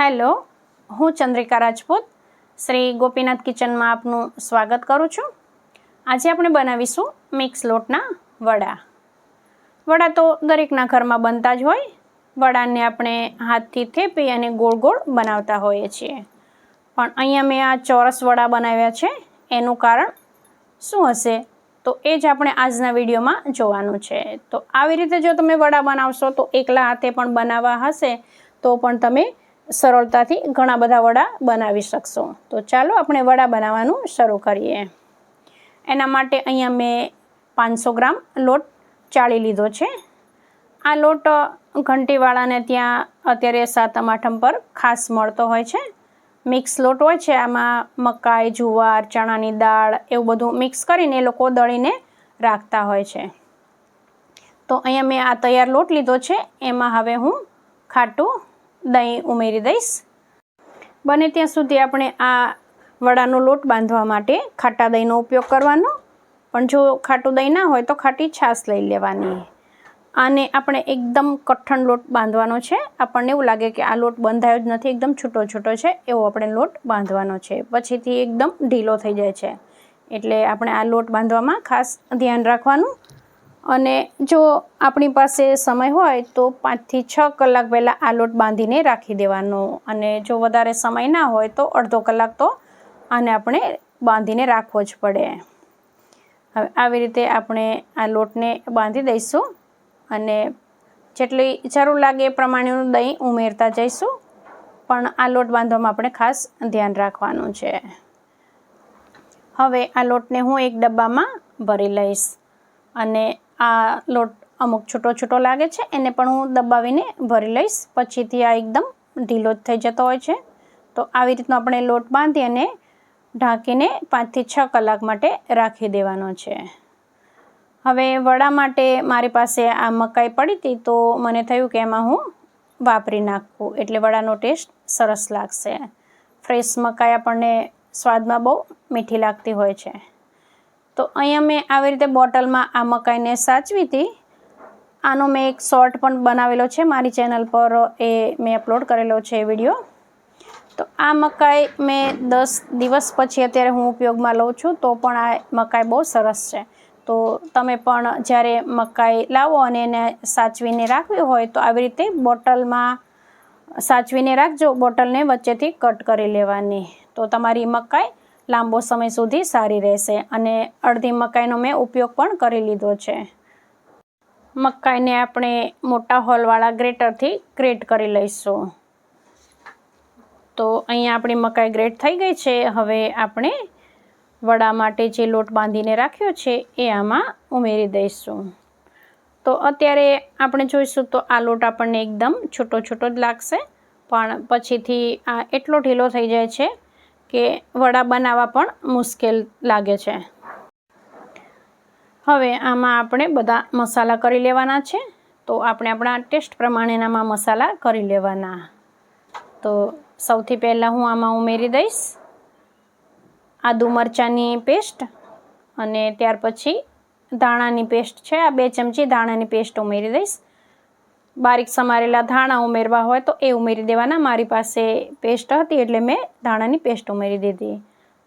Hello, હું ચંદ્રિકા રાજપૂત. શ્રી ગોપીનાથ કિચનમાં આપનું સ્વાગત કરું છું. આજે આપણે બનાવીશું મિક્સ લોટના વડા. વડા તો દરેકના ઘરમાં બનતા જ હોય. વડાને આપણે હાથથી થેપી અને ગોળ ગોળ બનાવતા હોઈએ છીએ. પણ અહીંયા મેં આ ચોરસ વડા બનાવ્યા છે. એનું કારણ શું હશે? તો એ જ આપણે આજના વિડીયોમાં જોવાનું છે. તો આવી રીતે જો તમે વડા બનાવશો તો એકલા હાથે પણ બનાવવા હશે. તો પણ તમે સરળતાથી ઘણા બધા વડા બનાવી શકશો. તો ચાલો આપણે વડા બનાવવાનું શરૂ કરીએ. એના માટે અહીંયા મેં પાંચસો ગ્રામ લોટ ચાળી લીધો છે. આ લોટ ઘંટીવાળાને ત્યાં અત્યારે સાતમ આઠમ પર ખાસ મળતો હોય છે. મિક્સ લોટ હોય છે, આમાં મકાઈ, જુવાર, ચણાની દાળ એવું બધું મિક્સ કરીને એ લોકો દળીને રાખતા હોય છે. તો અહીંયા મેં આ તૈયાર લોટ લીધો છે. એમાં હવે હું ખાટું દહીં ઉમેરી દઈશ. બને ત્યાં સુધી આપણે આ વડાનો લોટ બાંધવા માટે ખાટા દહીંનો ઉપયોગ કરવાનો. પણ જો ખાટું દહીં ના હોય તો ખાટી છાશ લઈ લેવાની. આને આપણે એકદમ કઠણ લોટ બાંધવાનો છે. આપણને એવું લાગે કે આ લોટ બંધાયો જ નથી, એકદમ છૂટો છૂટો છે, એવો આપણે લોટ બાંધવાનો છે. પછીથી એકદમ ઢીલો થઈ જાય છે. એટલે આપણે આ લોટ બાંધવામાં ખાસ ધ્યાન રાખવાનું. અને જો આપણી પાસે સમય હોય તો પાંચથી છ કલાક પહેલાં આ લોટ બાંધીને રાખી દેવાનો. અને જો વધારે સમય ના હોય તો અડધો કલાક તો આને આપણે બાંધીને રાખવો જ પડે. હવે આવી રીતે આપણે આ લોટને બાંધી દઈશું અને જેટલી જરૂર લાગે એ પ્રમાણેનું દહીં ઉમેરતા જઈશું. પણ આ લોટ બાંધવામાં આપણે ખાસ ધ્યાન રાખવાનું છે. હવે આ લોટને હું એક ડબ્બામાં ભરી લઈશ અને આ લોટ અમુક છૂટો છૂટો લાગે છે, એને પણ હું દબાવીને ભરી લઈશ. પછીથી આ એકદમ ઢીલો જ થઈ જતો હોય છે. તો આવી રીતનો આપણે લોટ બાંધી અને ઢાંકીને પાંચથી છ કલાક માટે રાખી દેવાનો છે. હવે વડા માટે મારી પાસે આ મકાઈ પડી હતી, તો મને થયું કે એમાં હું વાપરી નાખું. એટલે વડાનો ટેસ્ટ સરસ લાગશે. ફ્રેશ મકાઈ આપણને સ્વાદમાં બહુ મીઠી લાગતી હોય છે. તો અહીંયા મેં આવી રીતે બોટલમાં આ મકાઈને સાચવી હતી. આનો મેં એક શોર્ટ પણ બનાવેલો છે મારી ચેનલ પર, એ મેં અપલોડ કરેલો છે વીડિયો. તો આ મકાઈ મેં દસ દિવસ પછી અત્યારે હું ઉપયોગમાં લઉં છું, તો પણ આ મકાઈ બહુ સરસ છે. તો તમે પણ જ્યારે મકાઈ લાવો અને એને સાચવીને રાખવી હોય, તો આવી રીતે બોટલમાં સાચવીને રાખજો, બોટલને વચ્ચેથી કટ કરી લેવાની. તો તમારી મકાઈ લાંબો સમય સુધી સારી રહેશે અને અડધી મકાઈનો મેં ઉપયોગ પણ કરી લીધો છે. મકાઈને આપણે મોટા હોલવાળા ગ્રેટરથી ગ્રેટ કરી લઈશું. તો અહીંયા આપણી મકાઈ ગ્રેટ થઈ ગઈ છે. હવે આપણે વડા માટે જે લોટ બાંધીને રાખ્યો છે એ આમાં ઉમેરી દઈશું. તો અત્યારે આપણે જોઈશું તો આ લોટ આપણને એકદમ છૂટો છૂટો જ લાગશે, પણ પછીથી આ એટલો ઢીલો થઈ જાય છે કે વડા બનાવવા પણ મુશ્કેલ લાગે છે. હવે આમાં આપણે બધા મસાલા કરી લેવાના છે. તો આપણે આપણા ટેસ્ટ પ્રમાણેનામાં મસાલા કરી લેવાના. તો સૌથી પહેલાં હું આમાં ઉમેરી દઈશ. આદુ મરચાંની પેસ્ટ અને ત્યાર પછી ધાણાની પેસ્ટ છે. આ બે ચમચી ધાણાની પેસ્ટ ઉમેરી દઈશ. બારીક સમારેલા ધાણા ઉમેરવા હોય તો એ ઉમેરી દેવાના. મારી પાસે પેસ્ટ હતી એટલે મેં ધાણાની પેસ્ટ ઉમેરી દીધી.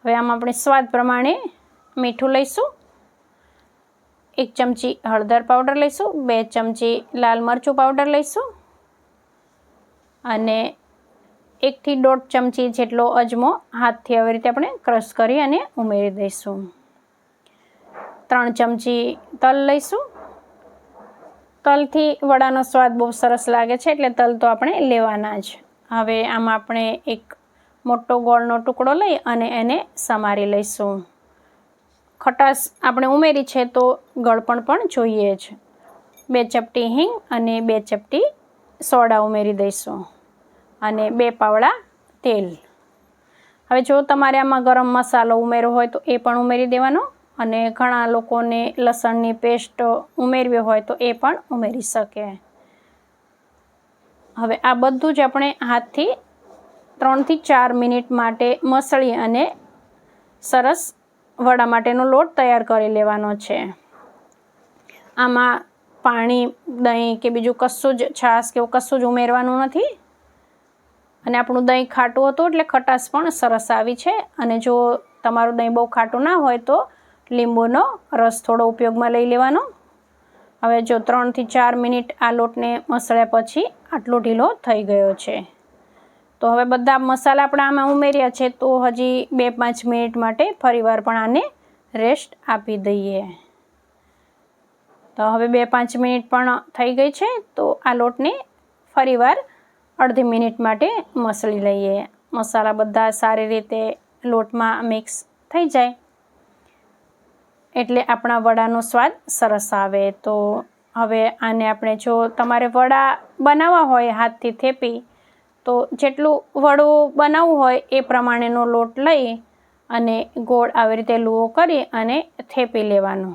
હવે આમાં આપણે સ્વાદ પ્રમાણે મીઠું લઈશું. એક ચમચી હળદર પાવડર લઈશું, બે ચમચી લાલ મરચું પાવડર લઈશું અને એકથી દોઢ ચમચી જેટલો અજમો હાથથી આવી રીતે આપણે ક્રશ કરી અને ઉમેરી દઈશું. ત્રણ ચમચી તલ લઈશું. તલથી વડાનો સ્વાદ બહુ સરસ લાગે છે, એટલે તલ તો આપણે લેવાના જ. હવે આમાં આપણે એક મોટો ગોળનો ટુકડો લઈ અને એને સમારી લઈશું. ખટાશ આપણે ઉમેરી છે તો ગળપણ પણ જોઈએ જ. બે ચપટી હિંગ અને બે ચપટી સોડા ઉમેરી દઈશું અને બે પાવડા તેલ. હવે જો તમારે આમાં ગરમ મસાલો ઉમેરવો હોય તો એ પણ ઉમેરી દેવાનો. અને ઘણા લોકોને લસણની પેસ્ટ ઉમેરવી હોય તો એ પણ ઉમેરી શકે. હવે આ બધું જ આપણે હાથથી ત્રણથી ચાર મિનિટ માટે મસળી અને સરસ વડા માટેનો લોટ તૈયાર કરી લેવાનો છે. આમાં પાણી, દહીં કે બીજું કશું જ છાશ કે એવું કશું જ ઉમેરવાનું નથી. અને આપણું દહીં ખાટું હતું એટલે ખટાશ પણ સરસ આવી છે. અને જો તમારું દહીં બહુ ખાટું ના હોય તો લીંબુનો રસ થોડો ઉપયોગમાં લઈ લેવાનો. હવે જો ત્રણથી ચાર મિનિટ આ લોટને મસળ્યા પછી આટલો ઢીલો થઈ ગયો છે. તો હવે બધા મસાલા આપણે આમાં ઉમેર્યા છે, તો હજી બે પાંચ મિનિટ માટે ફરીવાર પણ આને રેસ્ટ આપી દઈએ. તો હવે બે પાંચ મિનિટ પણ થઈ ગઈ છે, તો આ લોટને ફરીવાર અડધી મિનિટ માટે મસળી લઈએ. મસાલા બધા સારી રીતે લોટમાં મિક્સ થઈ જાય. એટલે આપણા વડાનો સ્વાદ સરસ આવે. તો હવે આને આપણે જો તમારે વડા બનાવવા હોય હાથથી થેપી, તો જેટલું વડું બનાવવું હોય એ પ્રમાણેનો લોટ લઈ અને ગોળ આવી રીતે લુઓ કરી અને થેપી લેવાનો.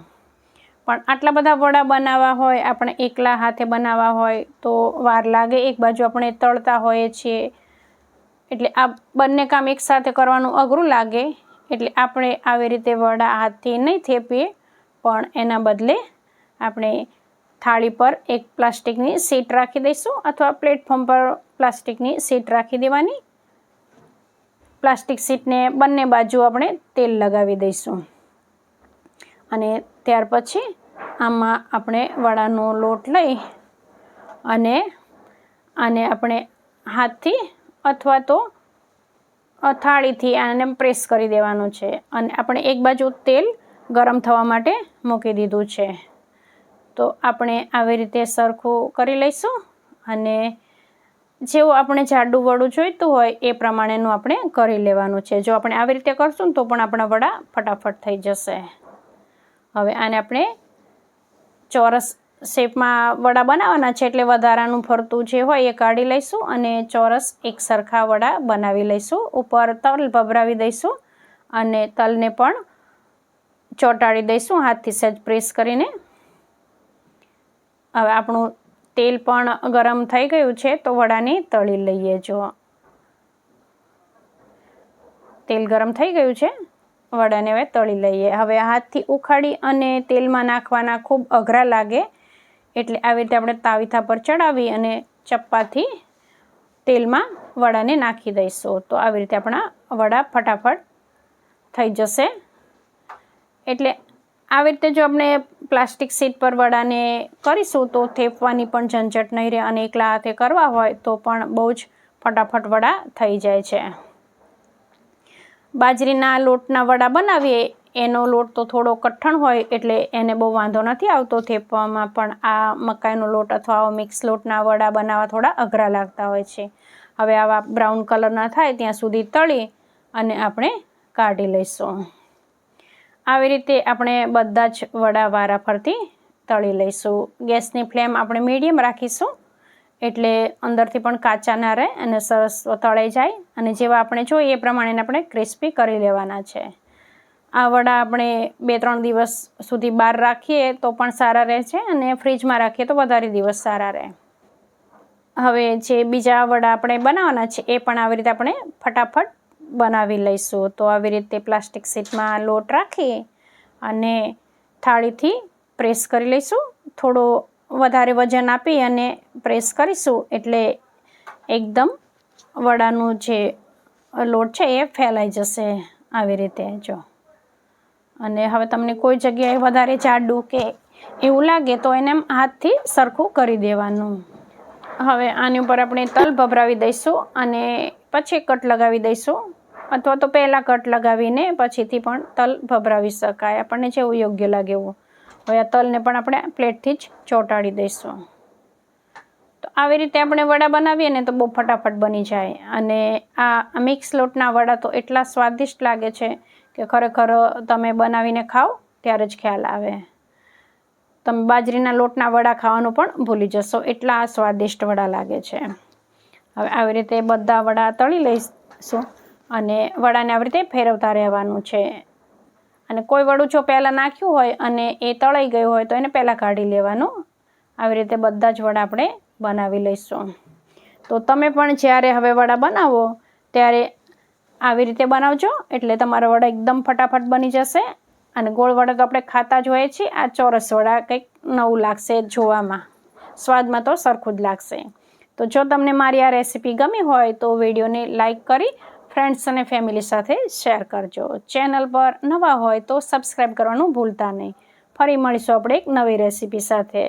પણ આટલા બધા વડા બનાવવા હોય, આપણે એકલા હાથે બનાવવા હોય, તો વાર લાગે. એક બાજુ આપણે તળતા હોઈએ છીએ. એટલે આ બંને કામ એકસાથે કરવાનું અઘરું લાગે. એટલે આપણે આવી રીતે વડા હાથથી નહીં થેપીએ, પણ એના બદલે આપણે થાળી પર એક પ્લાસ્ટિકની સીટ રાખી દઈશું અથવા પ્લેટફોર્મ પર પ્લાસ્ટિકની સીટ રાખી દેવાની. પ્લાસ્ટિક સીટને બંને બાજુ આપણે તેલ લગાવી દઈશું. અને ત્યાર પછી આમાં આપણે વડાનો લોટ લઈ અને આને આપણે હાથથી અથવા તો થાળીથી આને પ્રેસ કરી દેવાનું છે અને આપણે એક બાજુ તેલ ગરમ થવા માટે મૂકી દીધું છે. તો આપણે આવી રીતે સરખું કરી લઈશું અને જેવું આપણે જાડું વડું જોઈતું હોય એ પ્રમાણેનું આપણે કરી લેવાનું છે. જો આપણે આવી રીતે કરશું તો પણ આપણા વડા ફટાફટ થઈ જશે. હવે આને આપણે ચોરસ શેપમાં વડા બનાવવાના છે એટલે વધારાનું ફરતું જે હોય એ કાઢી લઈશું અને ચોરસ એક સરખા વડા બનાવી લઈશું. ઉપર તલ ભભરાવી દઈશું અને તલને પણ ચોંટાડી દઈશું, હાથથી સહેજ પ્રેસ કરીને. હવે આપણું તેલ પણ ગરમ થઈ ગયું છે તો વડાને તળી લઈએ જો. તેલ ગરમ થઈ ગયું છે, વડાને હવે તળી લઈએ. હવે હાથથી ઉખાડી અને તેલમાં નાખવાના ખૂબ અઘરા લાગે એટલે આવી રીતે આપણે તાવીથા પર ચડાવી અને ચપ્પાથી તેલમાં વડાને નાખી દઈશું. તો આવી રીતે આપણા વડા ફટાફટ થઈ જશે. એટલે આવી રીતે જો આપણે પ્લાસ્ટિક સીટ પર વડાને કરીશું તો થેપવાની પણ ઝંઝટ નહીં રહે અને એકલા હાથે કરવા હોય તો પણ બહુ જ ફટાફટ વડા થઈ જાય છે. બાજરીના લોટના વડા બનાવીએ એનો લોટ તો થોડો કઠણ હોય એટલે એને બહુ વાંધો નથી આવતો થેપવામાં, પણ આ મકાઈનો લોટ અથવા મિક્સ લોટના વડા બનાવવા થોડા અઘરા લાગતા હોય છે. હવે આવા બ્રાઉન કલરના થાય ત્યાં સુધી તળી અને આપણે કાઢી લઈશું. આવી રીતે આપણે બધા જ વડા વારા ફરતી તળી લઈશું. ગેસની ફ્લેમ આપણે મીડિયમ રાખીશું એટલે અંદરથી પણ કાચા ના રહે અને સરસ તળાઈ જાય અને જેવા આપણે જોઈએ એ પ્રમાણે આપણે ક્રિસ્પી કરી લેવાના છે. આ વડા આપણે બે ત્રણ દિવસ સુધી બહાર રાખીએ તો પણ સારા રહે છે અને ફ્રીજમાં રાખીએ તો વધારે દિવસ સારા રહે. હવે જે બીજા વડા આપણે બનાવવાના છે એ પણ આવી રીતે આપણે ફટાફટ બનાવી લઈશું. તો આવી રીતે પ્લાસ્ટિક સીટમાં લોટ રાખી અને થાળીથી પ્રેસ કરી લઈશું. થોડો વધારે વજન આપી અને પ્રેસ કરીશું એટલે એકદમ વડાનું જે લોટ છે એ ફેલાઈ જશે. આવી રીતે જો. અને હવે તમને કોઈ જગ્યાએ વધારે જાડું કે એવું લાગે તો એને હાથથી સરખું કરી દેવાનું. હવે આની ઉપર આપણે તલ ભભરાવી દઈશું અને પછી કટ લગાવી દઈશું. અથવા તો પહેલાં કટ લગાવીને પછીથી પણ તલ ભભરાવી શકાય. આપણને જેવું યોગ્ય લાગે એવું. હવે આ તલને પણ આપણે પ્લેટથી જ ચોંટાડી દઈશું. તો આવી રીતે આપણે વડા બનાવીએ ને તો બહુ ફટાફટ બની જાય. અને આ મિક્સ લોટના વડા તો એટલા સ્વાદિષ્ટ લાગે છે કે ખરેખર તમે બનાવીને ખાઓ ત્યારે જ ખ્યાલ આવે. તમે બાજરીના લોટના વડા ખાવાનું પણ ભૂલી જશો. એટલા સ્વાદિષ્ટ વડા લાગે છે. હવે આવી રીતે બધા વડા તળી લઈશું અને વડાને આવી રીતે ફેરવતા રહેવાનું છે. અને કોઈ વડું જો પહેલાં નાખ્યું હોય અને એ તળાઈ ગયું હોય તો એને પહેલાં કાઢી લેવાનું. આવી રીતે બધા જ વડા આપણે બનાવી લઈશું. તો તમે પણ જ્યારે હવે વડા બનાવો ત્યારે આવી રીતે બનાવજો. એટલે તમારા વડા એકદમ ફટાફટ બની જશે. અને ગોળ વડા તો આપણે ખાતા જ હોઈએ છીએ. આ ચોરસ વડા કંઈક નવું લાગશે જોવામાં. સ્વાદમાં તો સરખું જ લાગશે. તો જો તમને મારી આ રેસીપી ગમી હોય તો વિડીયોને લાઇક કરી ફ્રેન્ડ્સ અને ફેમિલી સાથે શેર કરજો. ચેનલ પર નવા હોય તો સબસ્ક્રાઈબ કરવાનું ભૂલતા નહીં. ફરી મળીશું આપણે એક નવી રેસીપી સાથે.